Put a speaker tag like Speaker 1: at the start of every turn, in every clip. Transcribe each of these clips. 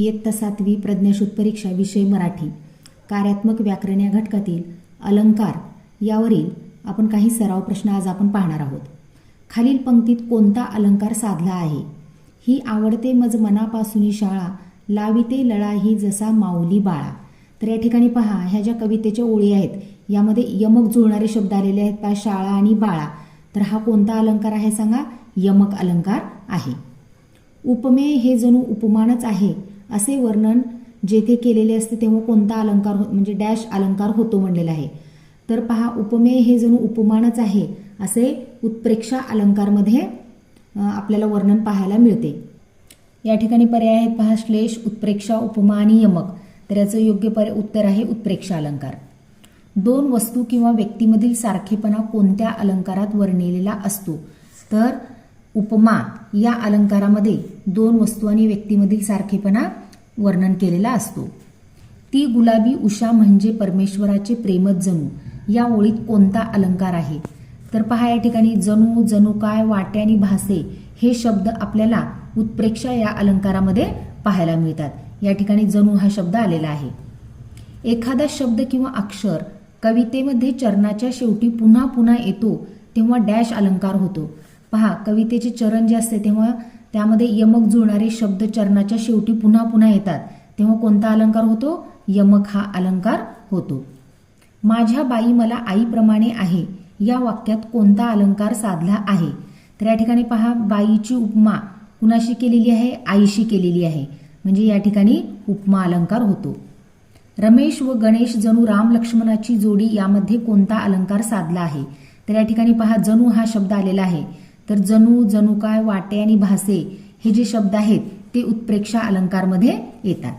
Speaker 1: इयत्ता सातवी प्रज्ञाशोध परीक्षा विषय मराठी. कार्यात्मक व्याकरण या घटकातील अलंकार यावरील आपण काही सराव प्रश्न आज आपण पाहणार आहोत. खालील पंक्तीत कोणता अलंकार साधला आहे? ही आवडते मज मनापासून शाळा लाविते लळा ही जसा माऊली बाळा. तर या ठिकाणी पहा ह्या ज्या कवितेच्या ओळी आहेत यामध्ये यमक जुळणारे शब्द आलेले आहेत पहा शाळा आणि बाळा. तर हा कोणता अलंकार आहे सांगा? यमक अलंकार आहे. उपमेय हे जणू उपमानच आहे. असे वर्णन जेथे केलेले असते तेव्हा कोणता अलंकार हो म्हणजे डॅश अलंकार होतो म्हणलेला आहे. तर पहा उपमेय हे जणू उपमानच आहे असे उत्प्रेक्षा अलंकारमध्ये आपल्याला वर्णन पाहायला मिळते. या ठिकाणी पर्याय आहेत पहा श्लेष उत्प्रेक्षा उपमा आणि यमक. तर याचं योग्य पर्याय उत्तर आहे उत्प्रेक्षा अलंकार. दोन वस्तू किंवा व्यक्तीमधील सारखेपणा कोणत्या अलंकारात वर्णिलेला असतो? तर उपमा या अलंकारामध्ये दोन वस्तू आणि व्यक्तीमधील सारखेपणा वर्णन केलेला असतो. ती गुलाबी उषा म्हणजे परमेश्वराचे प्रेमच जणू. या ओळीत कोणता अलंकार आहे? तर पहा या ठिकाणी जणू जणू काय वाटे आणि भासे हे शब्द आपल्याला उत्प्रेक्षा या अलंकारामध्ये पाहायला मिळतात. या ठिकाणी जणू हा शब्द आलेला आहे. एखादा शब्द किंवा अक्षर कवितेमध्ये चरणाच्या शेवटी पुन्हा पुन्हा येतो तेव्हा डॅश अलंकार होतो. पहा कवितेचे चरण जे असते तेव्हा त्यामध्ये यमक जुळणारे शब्द चरणाच्या शेवटी पुन्हा पुन्हा येतात. तेव्हा कोणता अलंकार होतो? यमक हा अलंकार होतो. माझ्या बाई मला आईप्रमाणे आहे. या वाक्यात कोणता अलंकार साधला आहे? तर या ठिकाणी पहा बाईची उपमा कुणाशी केलेली आहे? आईशी केलेली आहे. म्हणजे या ठिकाणी उपमा अलंकार होतो. रमेश व गणेश जणू राम लक्ष्मणाची जोडी यामध्ये कोणता अलंकार साधला आहे? तर या ठिकाणी पहा जणू हा शब्द आलेला आहे. तर जणू जणू काय वाटे आणि भासे हे जे शब्द आहेत ते उत्प्रेक्षा अलंकारमध्ये येतात.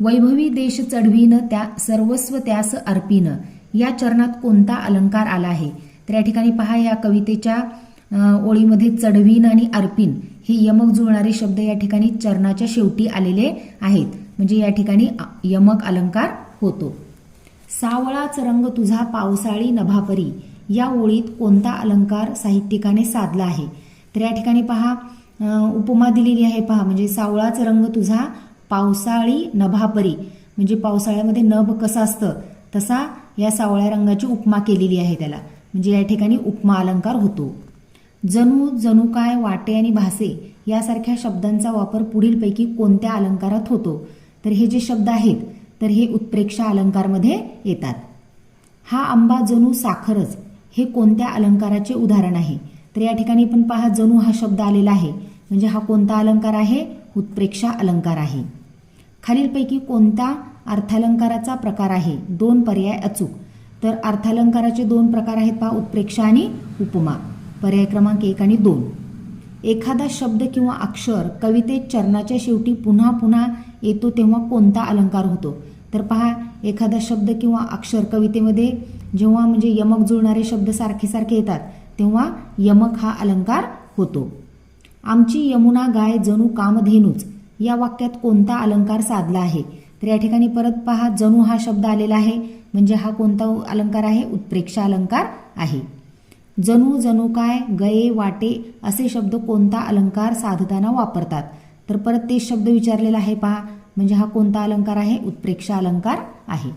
Speaker 1: वैभवी देश चढवीनं त्या सर्वस्व त्यास अर्पीनं या चरणात कोणता अलंकार आला आहे? तर या ठिकाणी पहा या कवितेच्या ओळीमध्ये चढवीन आणि अर्पिन हे यमक जुळणारे शब्द या ठिकाणी चरणाच्या शेवटी आलेले आहेत. म्हणजे या ठिकाणी यमक अलंकार होतो. सावळाच रंग तुझा पावसाळी नभापरी या ओळीत कोणता अलंकार साहित्यिकाने साधला आहे? तर या ठिकाणी पहा उपमा दिलेली आहे पहा म्हणजे सावळाच रंग तुझा पावसाळी नभापरी. म्हणजे पावसाळ्यामध्ये नभ कसं असतं? तसा या सावळ्या रंगाची उपमा केलेली आहे त्याला. म्हणजे या ठिकाणी उपमा अलंकार होतो. जणू जणू काय वाटे आणि भासे यासारख्या शब्दांचा वापर पुढीलपैकी कोणत्या अलंकारात होतो? तर हे जे शब्द आहेत तर हे उत्प्रेक्षा अलंकारमध्ये येतात. हा आंबा जणू साखरच. हे कोणत्या अलंकाराचे उदाहरण आहे? तर या ठिकाणी पण पहा जणू हा शब्द आलेला आहे. म्हणजे हा कोणता अलंकार आहे? उत्प्रेक्षा अलंकार आहे. खालीलपैकी कोणता अर्थालंकाराचा प्रकार आहे? दोन पर्याय अचूक. तर अर्थालंकाराचे दोन प्रकार आहेत पहा उत्प्रेक्षा आणि उपमा. पर्याय क्रमांक एक आणि दोन. एखादा शब्द किंवा अक्षर कवितेत चरणाच्या शेवटी पुन्हा पुन्हा येतो तेव्हा कोणता अलंकार होतो? तर पहा एखादा शब्द किंवा अक्षर कवितेमध्ये जेव्हा म्हणजे यमक जुळणारे शब्द सारखे सारखे येतात तेव्हा यमक हा अलंकार होतो. आमची यमुना गाय जणू कामधेनूच. या वाक्यात कोणता अलंकार साधला आहे? तर या ठिकाणी परत पहा जणू हा शब्द आलेला आहे. म्हणजे हा कोणता अलंकार आहे? उत्प्रेक्षा अलंकार आहे. जणू जणू काय गये वाटे असे शब्द कोणता अलंकार साधताना वापरतात? तर परत तेच शब्द विचारलेला आहे पहा. म्हणजे हा कोणता अलंकार आहे? उत्प्रेक्षा अलंकार आहे.